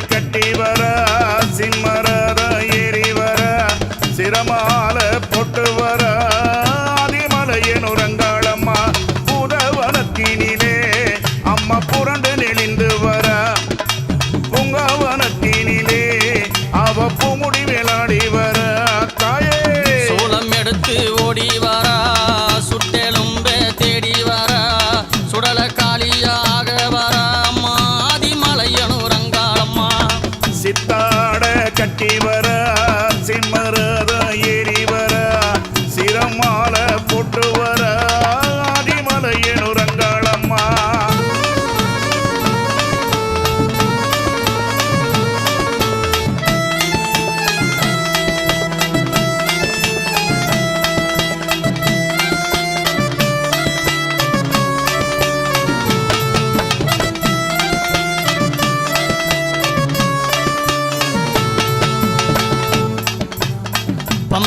கட்டி வர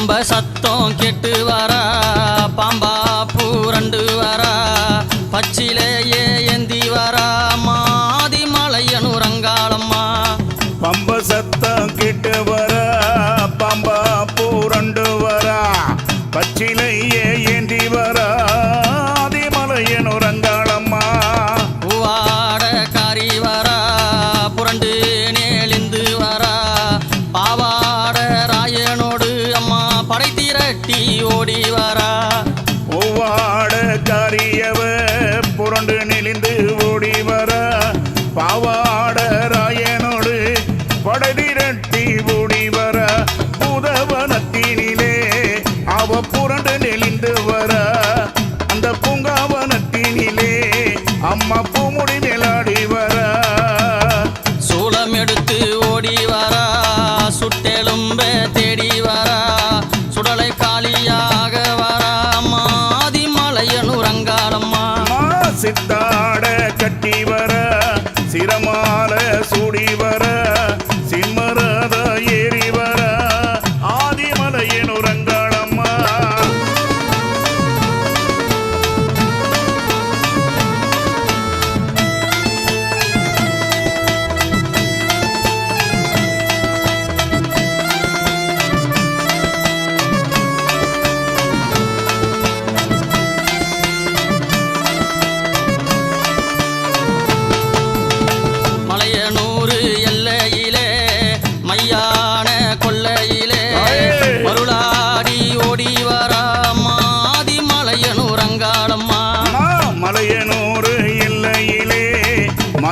பாம்ப சத்தம் கெட்டு வரா பாம்பா பூ ரெண்டு வரா பச்சிலேயே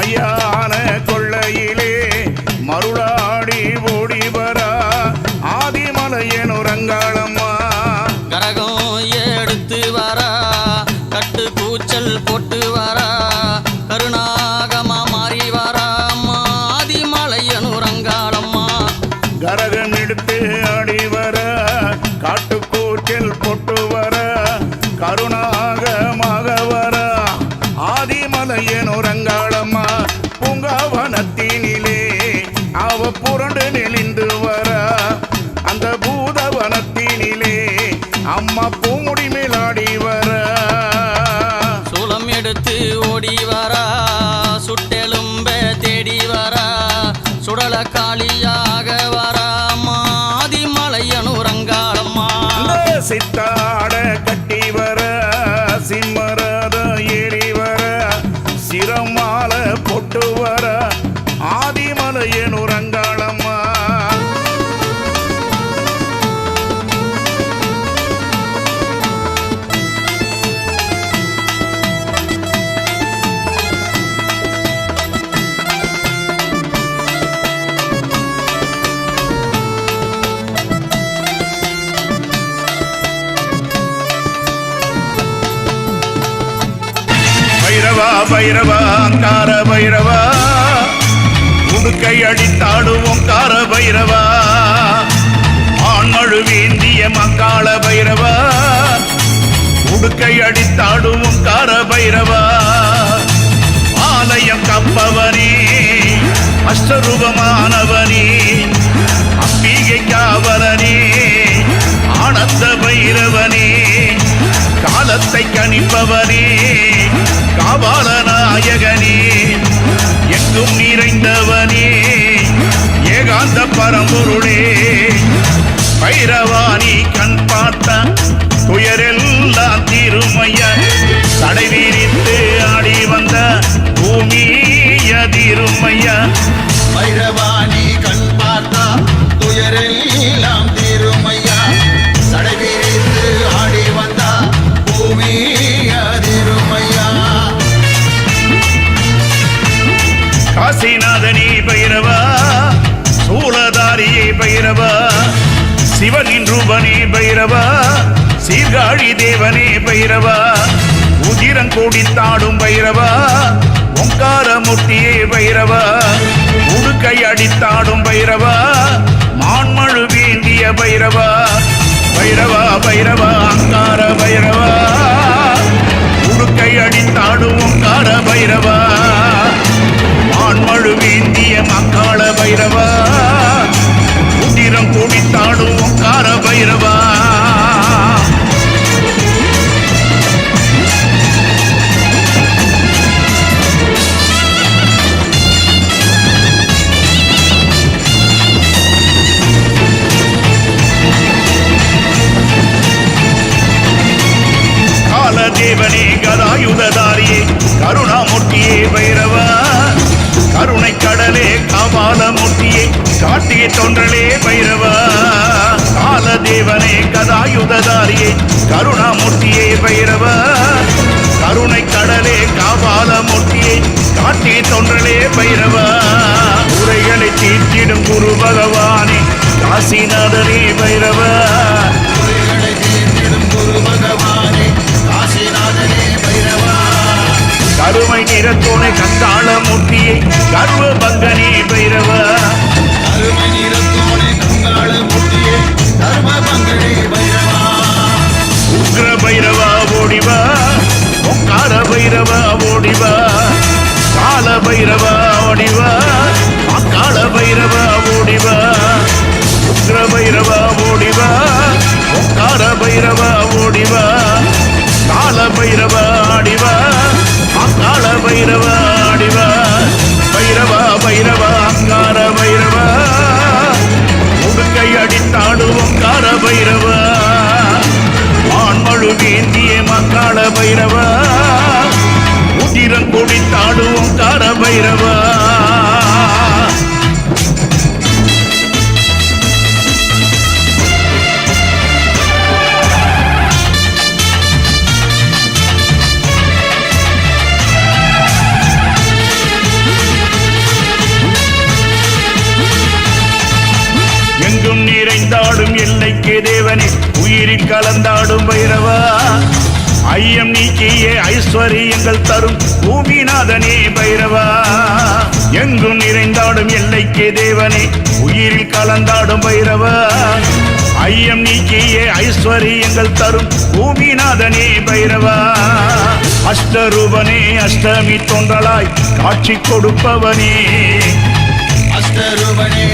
ஐயா அம்மா பூமுடி மேலாடி வர. சூளம் எடுத்து ஓடி வரா சுட்டெலும்ப தேடி வரா சுடல காளியாக வரா மாதிமலையனு ரங்காளம்மா சித்தா பைரவா பைரவா கார பைரவா. உடுக்கை அடித்தாடுவோம் கார பைரவா. ஆண்மழு வேண்டிய மக்காள பைரவா. உடுக்கை அடித்தாடுவோம் கார பைரவா. ஆலயம் கப்பவனே அஷ்டரூபமானவனே அம்பிகை காவலனே ஆனந்த பைரவனே காலத்தை கணிப்பவனே. ஆபால நாயகனே எங்கும் நிறைந்தவனே ஏகாந்த பரம்பொருளே. பைரவாணி கண் பார்த்த துயரெல்லாம் திருமைய தடை விரித்து ஆடி வந்த பூமிய திருமைய. பைரவாணி கண் பார்த்தா துயரெல்லாம் காசிநாதனே பைரவா சூலதாரியே பைரவா சிவனின் ரூபனே பைரவா சீர்காழி தேவனே பைரவா உதிரங்கோடி தாடும் பைரவா ஓங்காரமூர்த்தியே பைரவா உடுக்கை அடித்தாடும் பைரவா மான்மழு வேண்டிய பைரவா பைரவா பைரவா அங்கார பைரவா. காட்டிய தொன்றலே பைரவா காலதேவனே கதாயுததாரியே கருணாமூர்த்தியே பைரவா. கருணை கடலே காபாலமூர்த்தியே காட்டிய தொன்றலே பைரவா. உரைகளை தீர்த்திடும் குரு பகவானே காசிநாதனே பைரவா. கருமை நிறத்தோனை கந்தாள மூர்த்தியை கர்வ பங்கனே பைரவா. உக்ர பைரவா ஓடிவா ஒங்கார பைரவா ஓடிவா கால பைரவா ஓடிவா அக்கால பைரவா ஓடிவா. உக்ர பைரவா ஓடிவா ஒங்கார பைரவா ஓடிவா கால பைரவா ஆடிவா அக்கால பைரவா ஆடிவா. பைரவா. ஆண்மழு வேந்திய மக்காள பைரவா. உதிரம் குடித்தாடுவோம் கார பைரவா. எல்லைக்கு உயிரில் கலந்தாடும் பைரவா. ஐயம் நீக்கிய ஐஸ்வர்யங்கள் தரும் பூமிநாதனே பைரவா. எங்கும் நிறைந்தாடும் எல்லைக்கு தேவனே உயிரில் கலந்தாடும் பைரவா. ஐயம் நீக்கிய ஐஸ்வர்யங்கள் தரும் பூமிநாதனே பைரவா. அஷ்டரூபனே அஷ்டமி தோன்றலாய் காட்சி கொடுப்பவனே. அஷ்டரூபனே